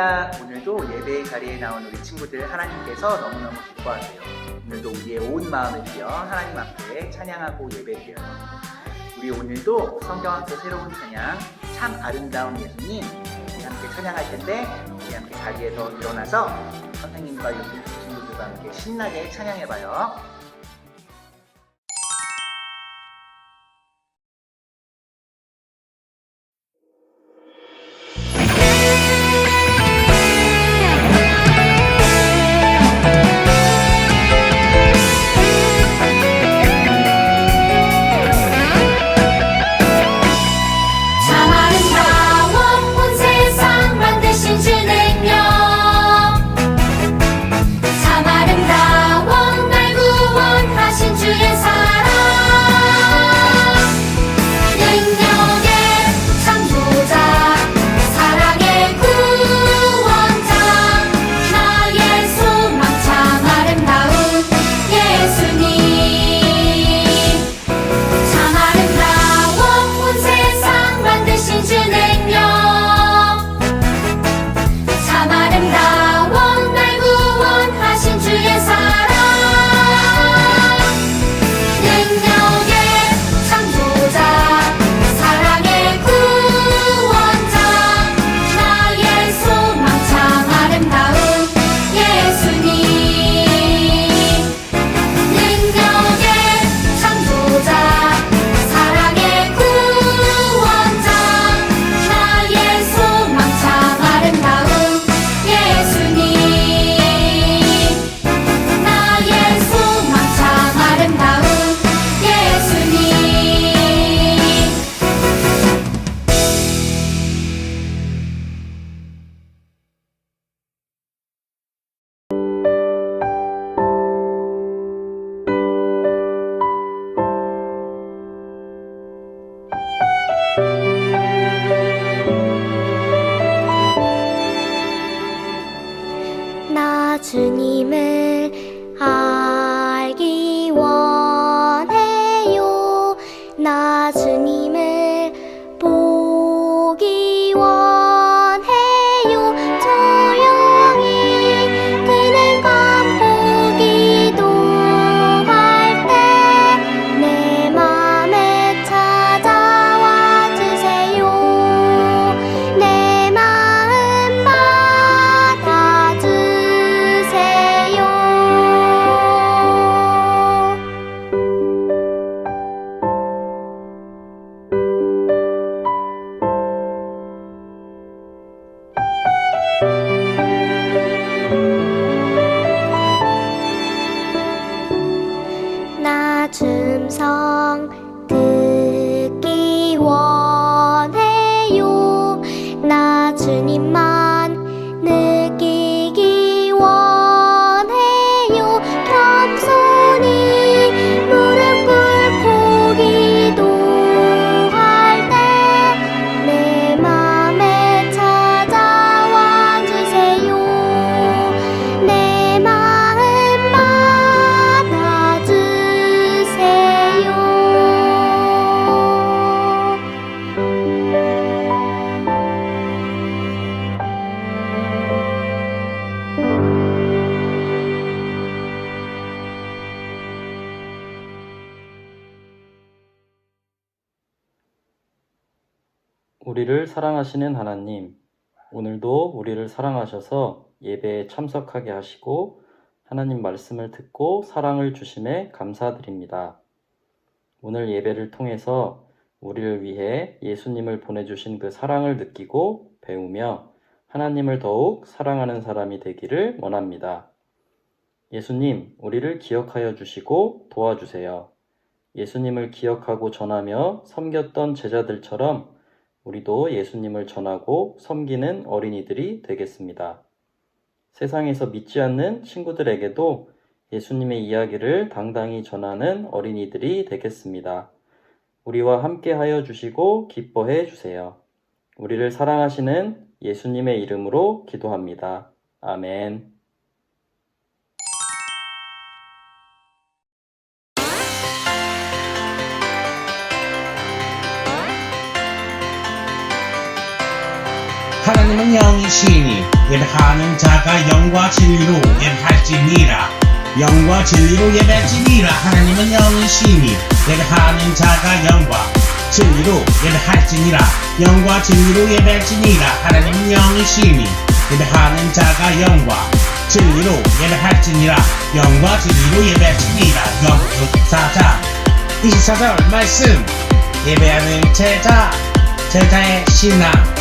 할렐루야! 오늘도 예배 자리에 나온 우리 친구들 하나님께서 너무너무 기뻐하세요. 오늘도 우리의 온 마음을 들여 하나님 앞에 찬양하고 예배드려요. 우리 오늘도 성경학교 새로운 찬양 참 아름다운 예수님 우리 함께 찬양할 텐데 우리 함께 자리에서 일어나서 선생님과 옆에 친구들과 함께 신나게 찬양해봐요. 우리를 사랑하시는 하나님, 오늘도 우리를 사랑하셔서 예배에 참석하게 하시고 하나님 말씀을 듣고 사랑을 주심에 감사드립니다. 오늘 예배를 통해서 우리를 위해 예수님을 보내주신 그 사랑을 느끼고 배우며 하나님을 더욱 사랑하는 사람이 되기를 원합니다. 예수님, 우리를 기억하여 주시고 도와주세요. 예수님을 기억하고 전하며 섬겼던 제자들처럼 우리도 예수님을 전하고 섬기는 어린이들이 되겠습니다. 세상에서 믿지 않는 친구들에게도 예수님의 이야기를 당당히 전하는 어린이들이 되겠습니다. 우리와 함께 하여 주시고 기뻐해 주세요. 우리를 사랑하시는 예수님의 이름으로 기도합니다. 아멘. 하나님은 영이시니 예배하는 자가 영과 진리로 예배할지니라. 영과 진리로 예배할지니라. 하나님은 영이시니 예배하는 자가 영과 진리로 예배할지니라. 영과 진리로 예배할지니라. 하나님은 영이시니 예배하는 자가 영과 진리로 예배할지니라. 영과 진리로 예배할지니라. 4장 24절 말씀. 예배하는 제자. 제자의 신앙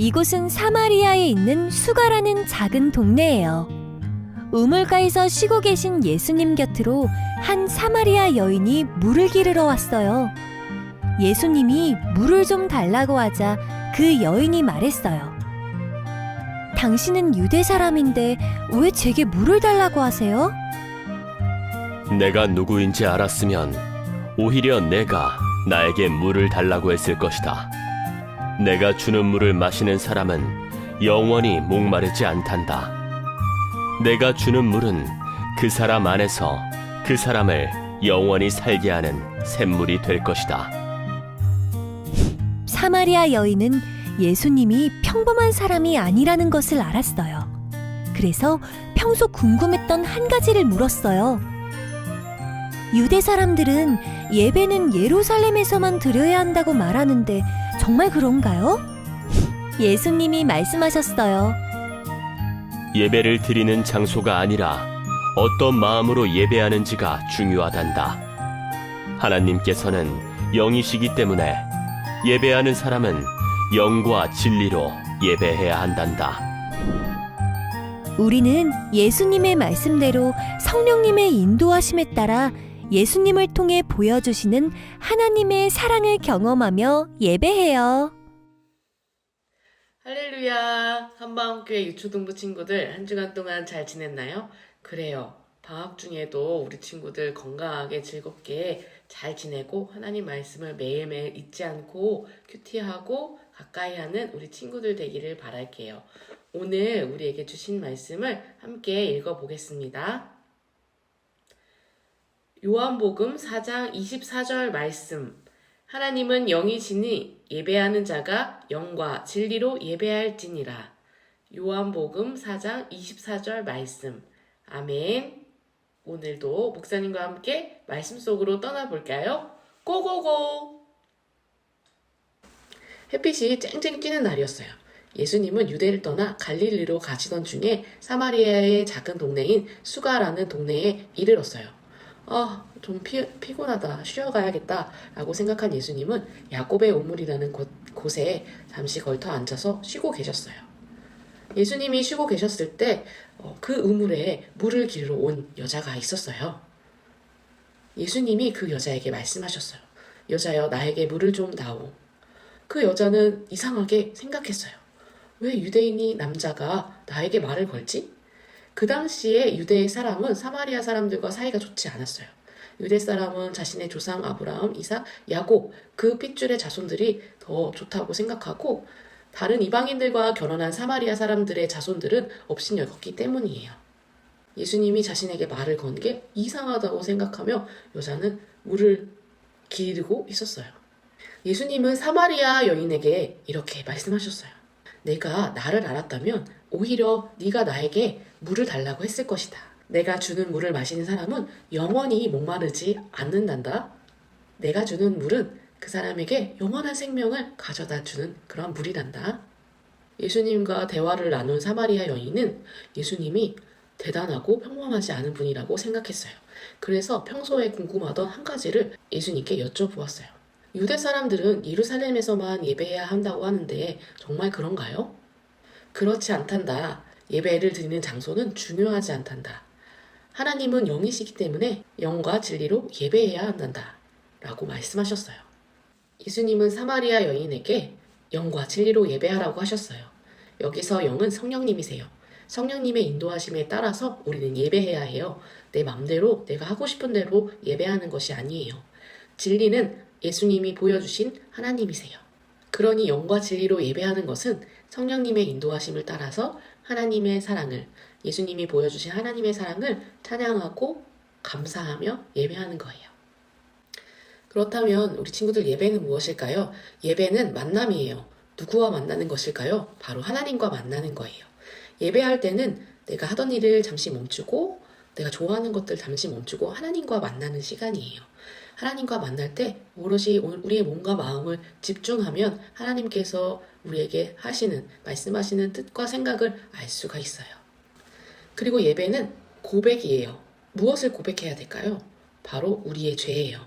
이곳은 사마리아에 있는 수가라는 작은 동네예요. 우물가에서 쉬고 계신 예수님 곁으로 한 사마리아 여인이 물을 기르러 왔어요. 예수님이 물을 좀 달라고 하자 그 여인이 말했어요. 당신은 유대 사람인데 왜 제게 물을 달라고 하세요? 내가 누구인지 알았으면 오히려 내가 나에게 물을 달라고 했을 것이다. 내가 주는 물을 마시는 사람은 영원히 목마르지 않단다. 내가 주는 물은 그 사람 안에서 그 사람을 영원히 살게 하는 샘물이 될 것이다. 사마리아 여인은 예수님이 평범한 사람이 아니라는 것을 알았어요. 그래서 평소 궁금했던 한 가지를 물었어요. 유대 사람들은 예배는 예루살렘에서만 드려야 한다고 말하는데 정말 그런가요? 예수님이 말씀하셨어요. 예배를 드리는 장소가 아니라 어떤 마음으로 예배하는지가 중요하단다. 하나님께서는 영이시기 때문에 예배하는 사람은 영과 진리로 예배해야 한단다. 우리는 예수님의 말씀대로 성령님의 인도하심에 따라 예수님을 통해 보여주시는 하나님의 사랑을 경험하며 예배해요. 할렐루야! 한마음교회 유초등부 친구들 한 주간 동안 잘 지냈나요? 그래요. 방학 중에도 우리 친구들 건강하게 즐겁게 잘 지내고 하나님 말씀을 매일매일 잊지 않고 큐티하고 가까이 하는 우리 친구들 되기를 바랄게요. 오늘 우리에게 주신 말씀을 함께 읽어보겠습니다. 요한복음 4장 24절 말씀. 하나님은 영이시니 예배하는 자가 영과 진리로 예배할지니라. 요한복음 4장 24절 말씀. 아멘. 오늘도 목사님과 함께 말씀 속으로 떠나볼까요? 고고고! 햇빛이 쨍쨍 찌는 날이었어요. 예수님은 유대를 떠나 갈릴리로 가시던 중에 사마리아의 작은 동네인 수가라는 동네에 이르렀어요. 아, 좀 피, 피곤하다. 쉬어가야겠다. 라고 생각한 예수님은 야곱의 우물이라는 곳, 곳에 잠시 걸터 앉아서 쉬고 계셨어요. 예수님이 쉬고 계셨을 때, 어, 그 우물에 물을 기르러 온 여자가 있었어요. 예수님이 그 여자에게 말씀하셨어요. 여자여, 나에게 물을 좀 다오. 그 여자는 이상하게 생각했어요. 왜 유대인이 남자가 나에게 말을 걸지? 그 당시에 유대 사람은 사마리아 사람들과 사이가 좋지 않았어요. 유대 사람은 자신의 조상 아브라함, 이삭, 야곱 그 핏줄의 자손들이 더 좋다고 생각하고 다른 이방인들과 결혼한 사마리아 사람들의 자손들은 업신여겼기 때문이에요. 예수님이 자신에게 말을 건 게 이상하다고 생각하며 여자는 물을 기르고 있었어요. 예수님은 사마리아 여인에게 이렇게 말씀하셨어요. 내가 나를 알았다면 오히려 네가 나에게 물을 달라고 했을 것이다. 내가 주는 물을 마시는 사람은 영원히 목마르지 않는단다. 내가 주는 물은 그 사람에게 영원한 생명을 가져다 주는 그런 물이란다. 예수님과 대화를 나눈 사마리아 여인은 예수님이 대단하고 평범하지 않은 분이라고 생각했어요. 그래서 평소에 궁금하던 한 가지를 예수님께 여쭤보았어요. 유대 사람들은 예루살렘에서만 예배해야 한다고 하는데 정말 그런가요? 그렇지 않단다. 예배를 드리는 장소는 중요하지 않단다. 하나님은 영이시기 때문에 영과 진리로 예배해야 한단다. 라고 말씀하셨어요. 예수님은 사마리아 여인에게 영과 진리로 예배하라고 하셨어요. 여기서 영은 성령님이세요. 성령님의 인도하심에 따라서 우리는 예배해야 해요. 내 맘대로 내가 하고 싶은 대로 예배하는 것이 아니에요. 진리는 예수님이 보여주신 하나님이세요. 그러니 영과 진리로 예배하는 것은 성령님의 인도하심을 따라서 하나님의 사랑을, 예수님이 보여주신 하나님의 사랑을 찬양하고 감사하며 예배하는 거예요. 그렇다면 우리 친구들 예배는 무엇일까요? 예배는 만남이에요. 누구와 만나는 것일까요? 바로 하나님과 만나는 거예요. 예배할 때는 내가 하던 일을 잠시 멈추고 내가 좋아하는 것들 잠시 멈추고 하나님과 만나는 시간이에요. 하나님과 만날 때 오롯이 우리의 몸과 마음을 집중하면 하나님께서 우리에게 하시는 말씀하시는 뜻과 생각을 알 수가 있어요. 그리고 예배는 고백이에요. 무엇을 고백해야 될까요? 바로 우리의 죄예요.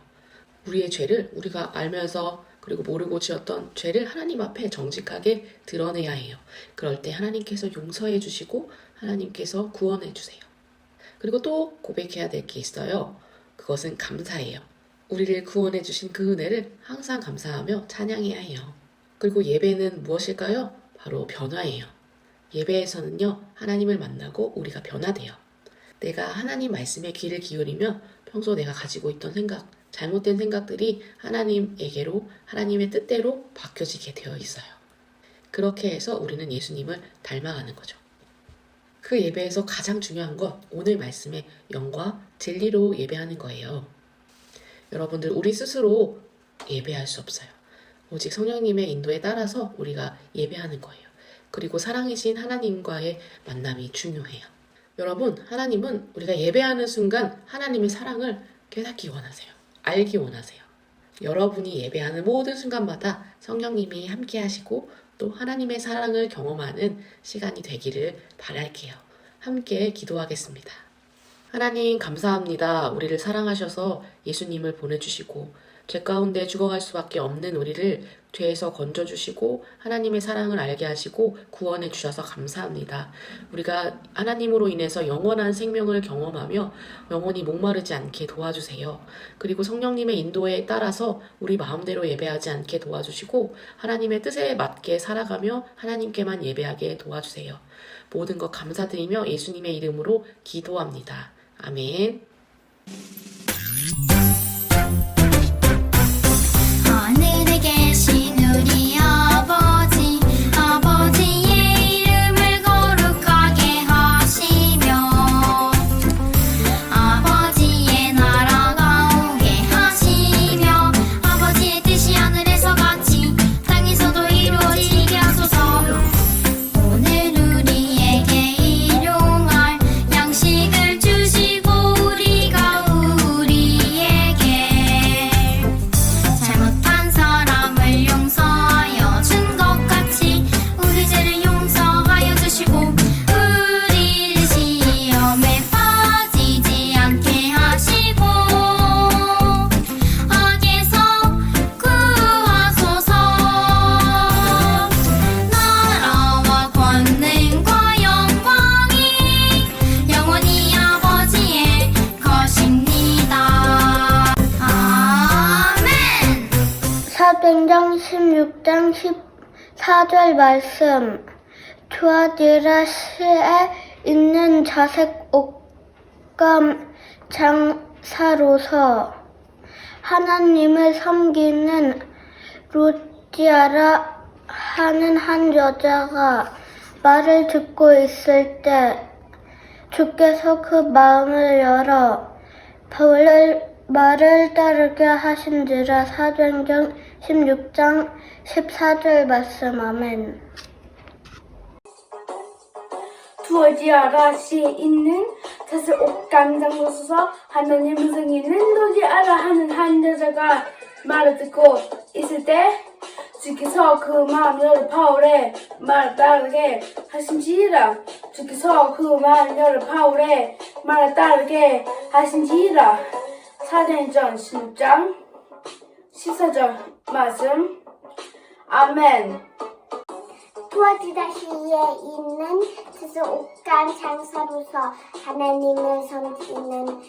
우리의 죄를 우리가 알면서 그리고 모르고 지었던 죄를 하나님 앞에 정직하게 드러내야 해요. 그럴 때 하나님께서 용서해 주시고 하나님께서 구원해 주세요. 그리고 또 고백해야 될 게 있어요. 그것은 감사예요. 우리를 구원해 주신 그 은혜를 항상 감사하며 찬양해야 해요. 그리고 예배는 무엇일까요? 바로 변화예요. 예배에서는요, 하나님을 만나고 우리가 변화돼요. 내가 하나님 말씀에 귀를 기울이며 평소 내가 가지고 있던 생각, 잘못된 생각들이 하나님에게로, 하나님의 뜻대로 바뀌어지게 되어 있어요. 그렇게 해서 우리는 예수님을 닮아가는 거죠. 그 예배에서 가장 중요한 건 오늘 말씀의 영과 진리로 예배하는 거예요. 여러분들, 우리 스스로 예배할 수 없어요. 오직 성령님의 인도에 따라서 우리가 예배하는 거예요. 그리고 사랑이신 하나님과의 만남이 중요해요. 여러분, 하나님은 우리가 예배하는 순간 하나님의 사랑을 깨닫기 원하세요. 알기 원하세요. 여러분이 예배하는 모든 순간마다 성령님이 함께 하시고 또 하나님의 사랑을 경험하는 시간이 되기를 바랄게요. 함께 기도하겠습니다. 하나님 감사합니다. 우리를 사랑하셔서 예수님을 보내주시고 죄 가운데 죽어갈 수밖에 없는 우리를 죄에서 건져주시고 하나님의 사랑을 알게 하시고 구원해 주셔서 감사합니다. 우리가 하나님으로 인해서 영원한 생명을 경험하며 영원히 목마르지 않게 도와주세요. 그리고 성령님의 인도에 따라서 우리 마음대로 예배하지 않게 도와주시고 하나님의 뜻에 맞게 살아가며 하나님께만 예배하게 도와주세요. 모든 것 감사드리며 예수님의 이름으로 기도합니다. 아멘. 14절 말씀. 투아디라스에 있는 자색 옷감 장사로서 하나님을 섬기는 루디아라 하는 한 여자가 말을 듣고 있을 때 주께서 그 마음을 열어 바울을 말을 따르게 하신지라 사도행전 16장 14절 말씀 아멘. 두어지아라 시에 있는 사슬 옥강장 노소서 하나님의 승인은 도지아라 하는 한 여자가 말을 듣고 있을 때 주께서 그 마음을 바울의 말을 따르게 하신지라. 주께서 그 마음을 바울의 말을 따르게 하신지라. 사도행전 16장 14절 말씀? 아멘. 투어지다시에 있는 스스 옥간 장사로서 하나님을 섬기는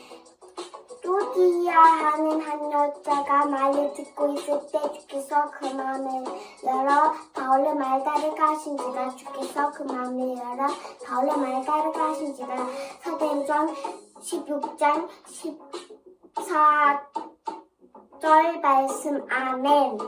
또디야 하는 한 여자가 말을 듣고 있을 때 주께서 그 마음을 열어 바울의 말다르게 하신지라 주께서 그 마음을 열어 바울의 말다르게 하신지라 사도행전 16장 14 절 말씀 아멘